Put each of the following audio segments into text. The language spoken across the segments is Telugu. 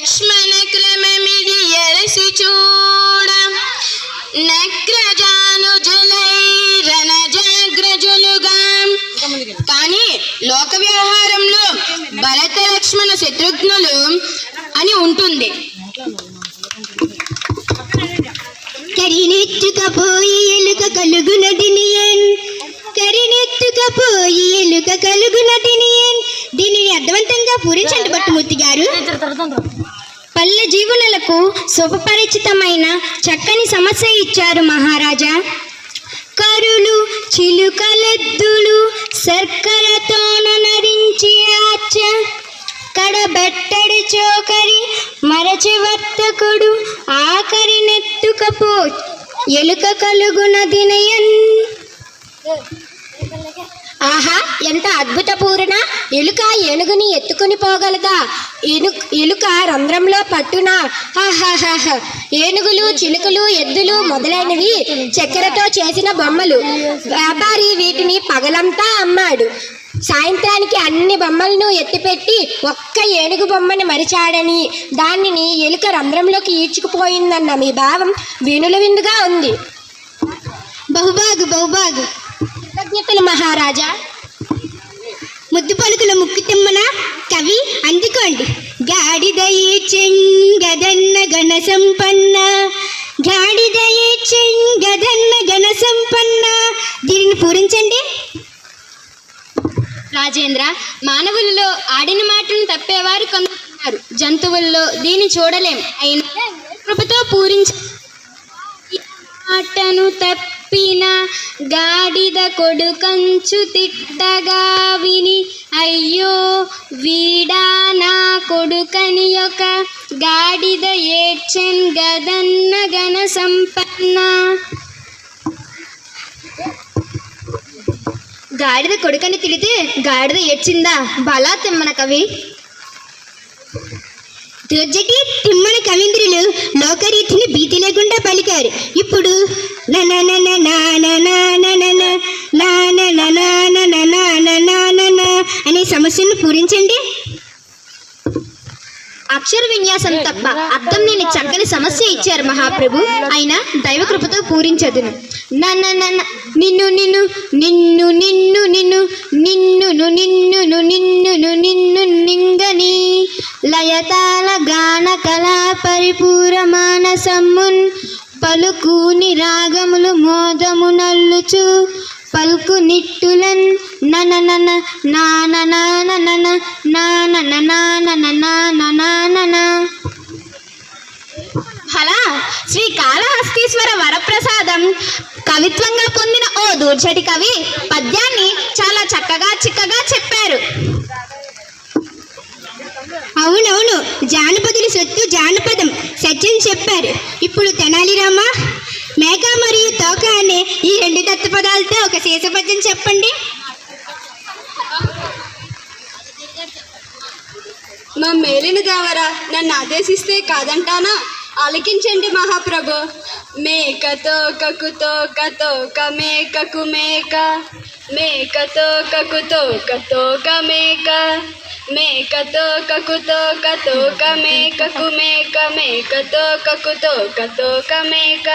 లక్ష్మణ క్రమమిది ఎరసి చూడ. నగ్రజానుజులై రణజాగ్రజులుగా. కానీ లోక వ్యవహారంలో భరత లక్ష్మణ శత్రుఘ్నులు అని ఉంటుంది. కరినెత్తుకపోయి ఎలుక కలుగునదినియన్ కరినెత్తుకపోయి ఎలుక కలుగునదినియన్ దీనిని అర్థవంతంగా పూరించండి భట్టుమూర్తి గారు. పల్లె జీవులకు శుభపరిచితమైన చక్కని సమస్య ఇచ్చారు మహారాజా. కరులు చిలుకలెద్దులు శర్కరతోన నరించి ఆచ కడబెట్టడి చోకరి మరచి వర్తకుడు ఆఖరి నెత్తుకపో ఎలుక కలుగున దినయన్. ఆహా ఎంత అద్భుత పూరణ ఎలుక ఏనుగుని ఎత్తుకుని పోగలదా? ఎను ఎలుక రంధ్రంలో పట్టున ఆహాహాహ. ఏనుగులు చిలుకలు ఎద్దులు మొదలైనవి చక్కెరతో చేసిన బొమ్మలు. వ్యాపారి వీటిని పగలంతా అమ్మాడు. సాయంత్రానికి అన్ని బొమ్మలను ఎత్తిపెట్టి ఒక్క ఏనుగు బొమ్మని మరిచాడని. దానిని ఎలుక రంధ్రంలోకి ఈడ్చుకుపోయిందన్న మీ భావం వినుల విందుగా ఉంది. బహుబాగు బహుబాగు. కృతజ్ఞతలు మహారాజా. ముద్దు పలుకుల ముక్కు తిమ్మన కవి అందుకోండి. గాడిదయే చెంగదన్న గణ సంపన్న గాడిదయే చెంగదన్న గణ సంపన్న దీనిని పూరించండి. రాజేంద్ర మానవులలో ఆడిన మాటను తప్పేవారు కొందరు. జంతువుల్లో దీన్ని చూడలేం. అయినా కృపతో పూరించ మాటను చెప్పిన గాడిద కొడుకంచు తిట్టగా విని అయ్యో వీడా నా కొడుకని ఒక గాడిద ఏడ్చెన్ గదన్న గణ సంపన్న. గాడిద కొడుకని తిడితే గాడిద ఏడ్చిందా? బలా తిమ్మన కవి. రొజ్జటి తిమ్మన కవీంద్రులు లోకరీతిని భీతి లేకుండా పలికారు ఇప్పుడు అనే సమస్యను పూరించండి అక్షర విన్యాసం తప్ప అర్థం లేని చక్కని సమస్య ఇచ్చారు మహాప్రభు అయినా దైవ కృపతో పూరించదును నన్న నన్న నిన్ను నిన్ను నిన్ను నిన్ను నిన్ను నిన్నును నిన్నును నిన్నును నిన్ను నింగని లయతాల గాన కళా పరిపూర మానసమ్మున్ పలుకుని రాగములు మోదము నల్లుచు పలుకు నిట్టులన్ నన నన నాన నాన నన నాన నాన నాన కాళహస్తీశ్వర వరప్రసాదం. కవిత్వంగా పొందిన ఓ దూర్చటి కవి పద్యాన్ని చాలా చక్కగా చిక్కగా చెప్పారు. అవునవును జానపదుల సొత్తు జానపదం సత్యం చెప్పారు. ఇప్పుడు తెనాలి రామా మేక మరియు తోక అనే ఈ రెండు దత్తపదాలతో ఒక శేషపద్యం చెప్పండి. మా మేలిన దేవరా నన్ను ఆదేశిస్తే కాదంటానా? ఆలకించండి మహాప్రభు. మేకతో కకుతో కతో కమేకకు మేక మేకతో కకుతో కతో కమేక మేకతో కకుతో కతో కమేకకు మేక మేకతో కకుతో కతో కమేక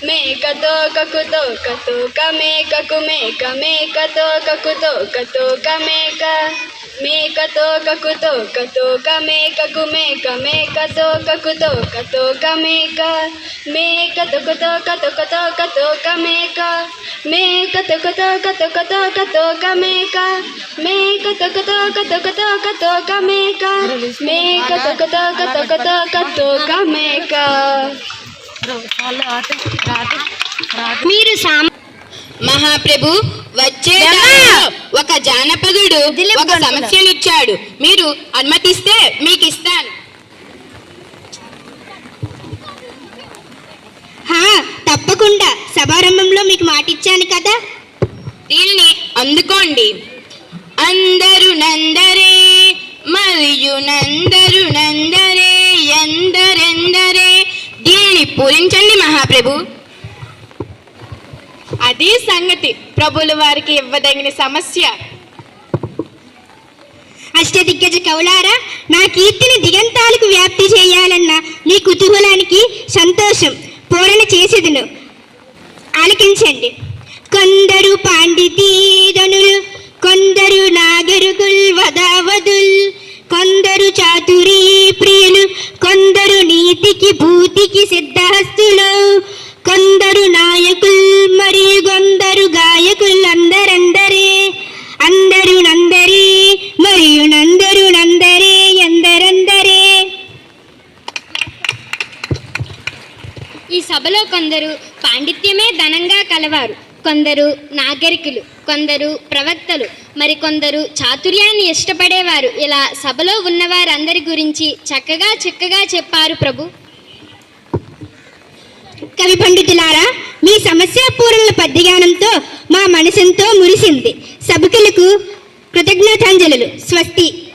メーカとカクトカトカメーカクメーカメーカとカクトカトカメーカメーカと書くとかとかメーカくメーカメーカと書くとかとかメーカメーカとことかとことかとかメーカメーカとことかとことかとか。メーカメーカとことかとことかとかメーカメーカとことかとことかとか。メーカ మీరు మహాప్రభు వచ్చే ఒక జానపదుడు ఒక సమస్యనిచ్చాడు. మీరు అనుమతిస్తే మీకు ఇస్తాను హా, తప్పకుండా. సభారంభంలో మీకు మాట ఇచ్చాను కదా. దీనిని అందుకోండి. అందరు నందరే ప్రభుల వారికి ఇవ్వదగిన సమస్య. అష్టదిగ్గజ కౌలారా నా కీర్తిని దిగంతాలకు వ్యాప్తి చేయాలన్న మీ కుతూహలానికి సంతోషం పూరణ చేసేదను. ఆలకించండి. కొందరు పాండితీధనులు కొందరు నాగరుకుల్ వదావదుల్ కొందరు చాతురీ ప్రియులు కొందరు నీతికి భూతికి సిద్ధహస్తులు కొందరు పాండిత్యమే ధనంగా కలవారు. కొందరు నాగరికులు కొందరు ప్రవక్తలు మరికొందరు చాతుర్యాన్ని ఇష్టపడేవారు. ఇలా సభలో ఉన్నవారందరి గురించి చక్కగా చిక్కగా చెప్పారు ప్రభు. కవి పండితులారా మీ సమస్యాపూర్ణ పద్యగానంతో మా మనసెంతో మురిసింది. సభకులకు కృతజ్ఞతాంజలులు. స్వస్తి.